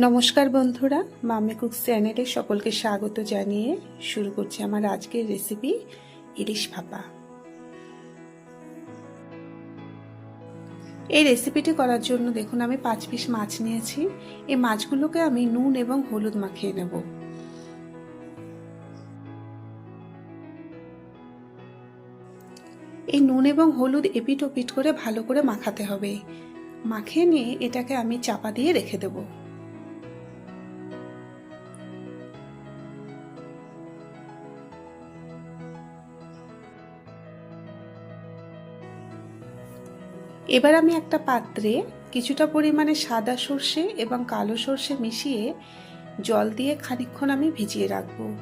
নমস্কার বন্ধুরা, মামি কুক চ্যানেলে সকলকে স্বাগত জানিয়ে শুরু করছি আমার আজকের রেসিপি ইলিশ ভাপা। এই রেসিপিটি করার জন্য দেখুন, আমি পাঁচ পিস মাছ নিয়েছি। এই মাছগুলোকে আমি নুন এবং হলুদ মাখিয়ে নেব। এই নুন এবং হলুদ এপিট ওপিট করে ভালো করে মাখাতে হবে। মাখিয়ে নিয়ে এটাকে আমি চাপা দিয়ে রেখে দেবো। এবার আমি একটা পাত্রে কিছুটা পরিমাণে সাদা সর্ষে এবং কালো সর্ষে মিশিয়ে জল দিয়ে খানিক্ষণ আমি ভিজিয়ে রাখব।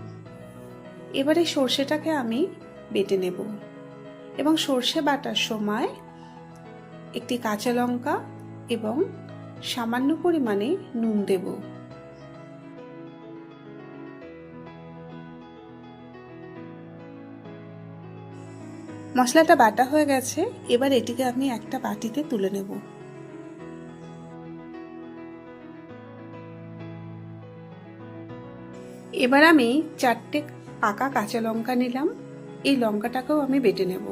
এবারে সর্ষেটাকে আমি বেটে নেব এবং সর্ষে বাটার সময় একটি কাঁচা লঙ্কা এবং সামান্য পরিমাণে নুন দেবো। মশলাটা বাটা হয়ে গেছে, এবার এটিকে আমি একটা বাটিতে তুলে নেব। এবার আমি চারটে পাকা কাঁচা লঙ্কা নিলাম, এই লঙ্কাটাকেও আমি বেটে নেব।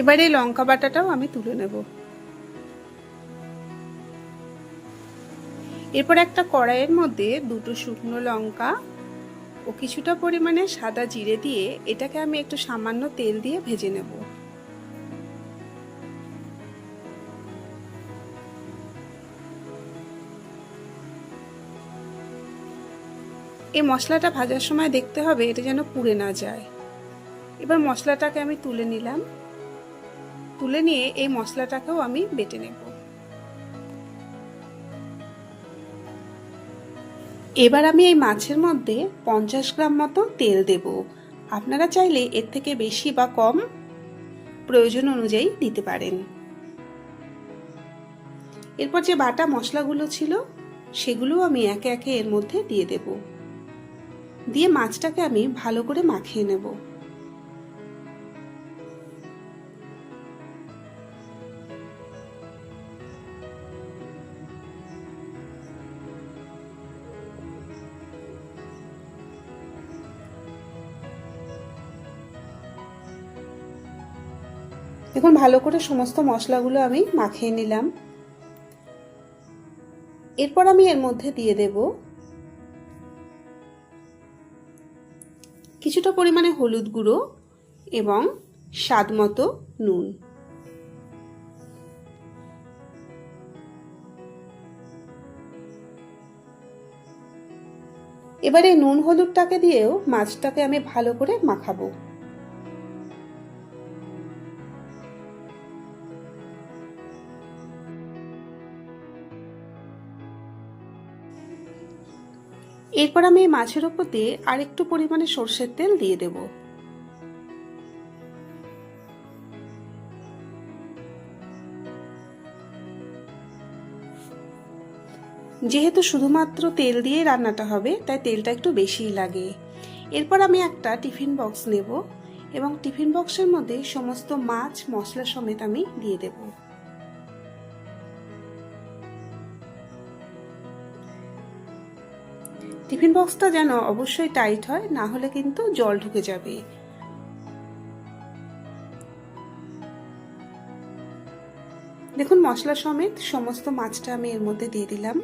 এবার এই লঙ্কা বাটাটাও আমি তুলে নেব। এরপর একটা কড়াইয়ের মধ্যে দুটো শুকনো লঙ্কা ও কিছুটা পরিমাণে সাদা জিরে দিয়ে এটাকে আমি একটু সামান্য তেল দিয়ে ভেজে নেব। এই মশলাটা ভাজার সময় দেখতে হবে এটা যেন পুড়ে না যায়। এবার মশলাটাকে আমি তুলে নিলাম। তুলে নিয়ে এই মশলাটাকেও আমি বেটে নেব। এবার আমি এই মাছের মধ্যে পঞ্চাশ গ্রাম মতো তেল দেব। আপনারা চাইলে এর থেকে বেশি বা কম প্রয়োজন অনুযায়ী দিতে পারেন। এরপর যে বাটা মশলাগুলো ছিল সেগুলো আমি একে একে এর মধ্যে দিয়ে দেব। দিয়ে মাছটাকে আমি ভালো করে মাখিয়ে নেব। দেখুন ভালো করে সমস্ত মশলাগুলো আমি মাখিয়ে নিলাম। এরপর আমি এর মধ্যে দিয়ে দেব কিছুটা পরিমাণে হলুদ গুঁড়ো এবং স্বাদ মতো নুন। এবারে নুন হলুদটাকে দিয়েও মাছটাকে আমি ভালো করে মাখাবো। এরপর আমি এই মাছের ওপর দিয়ে আর একটু পরিমাণে সর্ষের তেল দিয়ে দেব। যেহেতু শুধুমাত্র তেল দিয়ে রান্নাটা হবে, তাই তেলটা একটু বেশিই লাগে। এরপর আমি একটা টিফিন বক্স নেব এবং টিফিন বক্সের মধ্যে সমস্ত মাছ, মশলা সমেত আমি দিয়ে দেবো। টিফিন বক্সটা যেন অবশ্যই টাইট হয়, না হলে কিন্তু জল ঢুকে যাবে। দেখুন, মশলা সমেত সমস্ত মাছটা আমি এর মধ্যে দিয়ে দিলাম।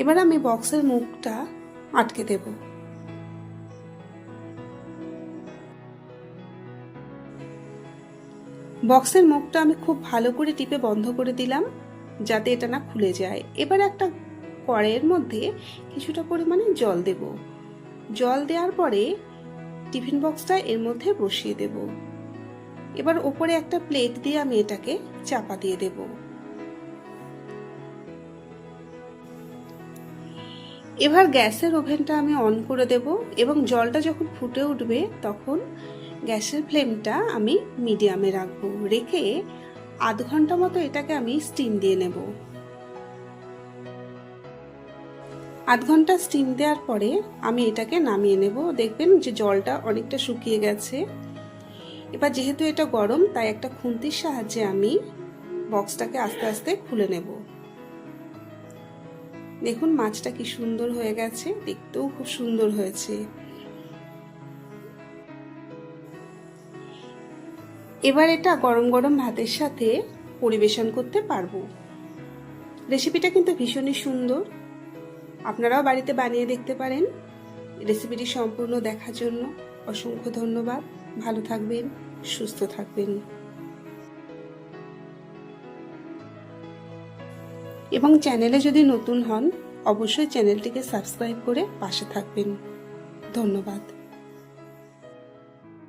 এবার আমি বক্সের মুখটা আটকে দেবো। বক্সের মুখটা আমি খুব ভালো করে টিপে বন্ধ করে দিলাম, যাতে এটা না খুলে যায়। এবার একটা কড়াইয়ের মধ্যে কিছুটা পরিমাণে জল দেব। জল দেওয়ার পরে টিফিন বক্সটা এর মধ্যে বসিয়ে দেব। এবার ওপরে একটা প্লেট দিয়ে আমি এটাকে চাপা দিয়ে দেব। এবার গ্যাসের ওভেনটা আমি অন করে দেব এবং জলটা যখন ফুটে উঠবে তখন গ্যাসের ফ্লেমটা আমি মিডিয়ামে রাখব। রেখে আধ ঘণ্টা মতো এটাকে আমি স্টিম দিয়ে নেব। আধ ঘণ্টা স্টিম দেওয়ার পরে আমি এটাকে নামিয়ে নেব। দেখবেন যে জলটা অনেকটা শুকিয়ে গেছে। এবার যেহেতু এটা গরম, তাই একটা খুন্তির সাহায্যে আমি বক্সটাকে আস্তে আস্তে খুলে নেব। দেখুন, মাছটা কি সুন্দর হয়ে গেছে। দেখতেও খুব সুন্দর হয়েছে। এবার এটা গরম গরম ভাতের সাথে পরিবেশন করতে পারব। রেসিপিটা কিন্তু ভীষণই সুন্দর। আপনারাও বাড়িতে বানিয়ে দেখতে পারেন। রেসিপিটি সম্পূর্ণ দেখার জন্য অসংখ্য ধন্যবাদ। ভালো থাকবেন, সুস্থ থাকবেন। এবং চ্যানেলে যদি নতুন হন, অবশ্যই চ্যানেলটিকে সাবস্ক্রাইব করে পাশে থাকবেন। ধন্যবাদ।